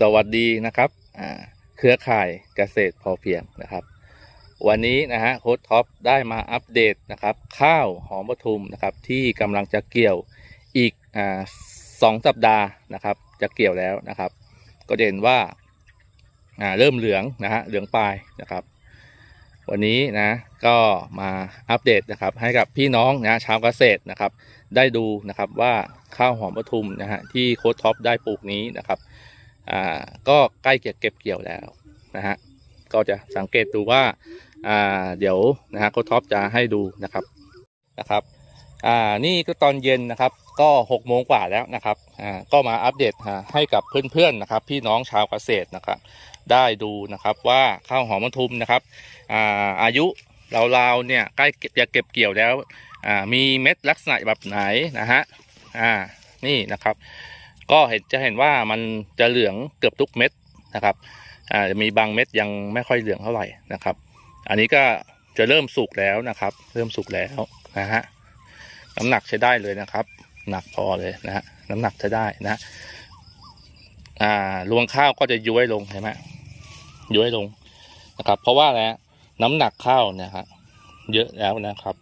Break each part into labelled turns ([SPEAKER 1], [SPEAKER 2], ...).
[SPEAKER 1] สวัสดีนะครับเครือข่ายเกษตรพอเพียงนะครับ วันนี้นะฮะโค้ดท็อปได้มาอัปเดตนะครับ ข้าวหอมปทุมนะครับที่กำลังจะเกี่ยวอีกอสองสัปดาห์นะครับ จะเกี่ยวแล้วนะครับ ก็จะเห็นว่าอ่าเริ่มเหลืองนะฮะเหลืองปลายนะครับ วันนี้นะก็มาอัปเดตนะครับ ให้กับพี่น้องนะชาวเกษตรนะครับ ได้ดูนะครับว่าข้าวหอมปทุมนะฮะที่โค้ดท็อปได้ปลูกนี้นะครับ อ่าก็ใกล้เก็บเก็บเกี่ยวแล้วนะฮะก็จะสังเกตดูว่าอ่าเดี๋ยวนะฮะโคท็อปจะให้ดูนะครับนะครับอ่านี่ก็ตอนเย็นนะครับก็6กโมงกว่าแล้วนะครับอ่าก็มาอัปเดตให้กับเพื่อนๆนะครับพี่น้องชาวเกษตรนะครับ ได้ดูนะครับว่าข้าวหอมปทุมนะครับอ่าอายุราวๆเนี่ยใกล้จะเก็บเกี่ยวแล้วอ่ามีเม็ดลักษณะแบบไหนนะฮะอ่านี่นะครับ ก็เห็นจะเห็นว่ามันจะเหลืองเกือบทุกเม็ดนะครับอ่าจะมีบางเม็ดยังไม่ค่อยเหลืองเท่าไหร่นะครับ อันนี้ก็จะเริ่มสุกแล้วนะครับ เริ่มสุกแล้วนะฮะน้ำหนักใช้ได้เลยนะครับ หนักพอเลยนะฮะน้ำหนักใช้ได้นะอ่ารวงข้าวก็จะย้วยลงเห็นไหมย้วยลงนะครับ เพราะว่าอะไรฮะน้ำหนักข้าวเนี่ยฮะเยอะแล้วนะครับ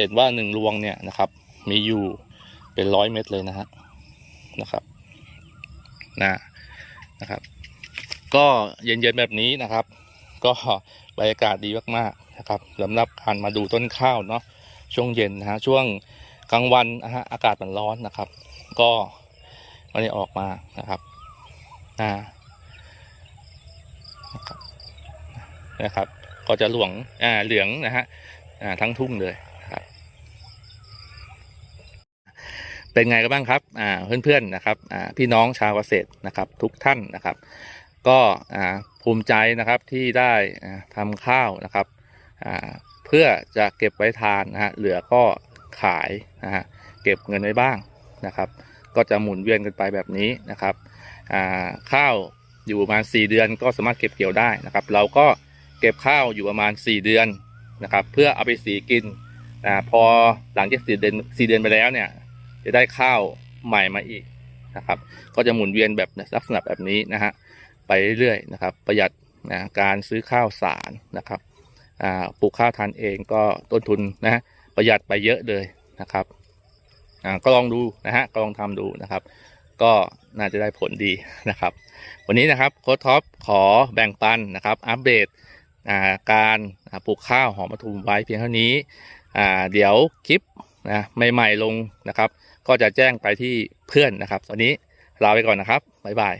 [SPEAKER 1] เห็นว่าหนึ่งรวงเนี่ยนะครับ มีอยู่เป็นร้อยเม็ดเลยนะฮะ นะครับนะนะครับ ก็เย็นๆแบบนี้นะครับ ก็บรรยากาศดีมากๆนะครับสำหรับการมาดูต้นข้าวเนาะช่วงเย็นนะฮะช่วงกลางวันนะฮะอากาศมันร้อนนะครับ ก็วันนี้ออกมานะครับนะนะครับ ก็จะหลวงอ่าเหลืองนะฮะอ่าทั้งทุ่งเลยนะครับ เป็นไงกันบ้างครับอ่าเพื่อนๆนะครับอ่าพี่น้องชาวเกษตรนะครับทุกท่านนะครับ ก็อ่าภูมิใจนะครับที่ได้อ่าทำข้าวนะครับอ่าเพื่อจะเก็บไว้ทานนะฮะเหลือก็ขายนะฮะเก็บเงินไว้บ้างนะครับ ก็จะหมุนเวียนกันไปแบบนี้นะครับอ่าข้าวอยู่ประมาณ 4 เดือนก็สามารถเก็บเกี่ยวได้นะครับ เราก็เก็บข้าวอยู่ประมาณ 4 เดือนนะครับ เพื่อเอาไปสีกินอ่าพอหลังจากสี่เดือนสี่เดือนไปแล้วเนี่ย จะได้ข้าวใหม่มาอีกนะครับ ก็จะหมุนเวียนแบบลักษณะแบบนี้นะฮะไปเรื่อยๆนะครับ ประหยัดนะการซื้อข้าวสารนะครับปลูกข้าวทานเองก็ต้นทุนนะประหยัดไปเยอะเลยนะครับก็ลองดูนะฮะก็ลองทำดูนะครับ ก็น่าจะได้ผลดีนะครับ วันนี้นะครับโค้ชท็อปขอแบ่งปันนะครับ อัปเดตการปลูกข้าวหอมปทุมไว้เพียงเท่านี้เดี๋ยวคลิป นะใหม่ๆลงนะครับ ก็จะแจ้งไปที่เพื่อนนะครับตอนนี้ลาไปก่อนนะครับบ๊ายบาย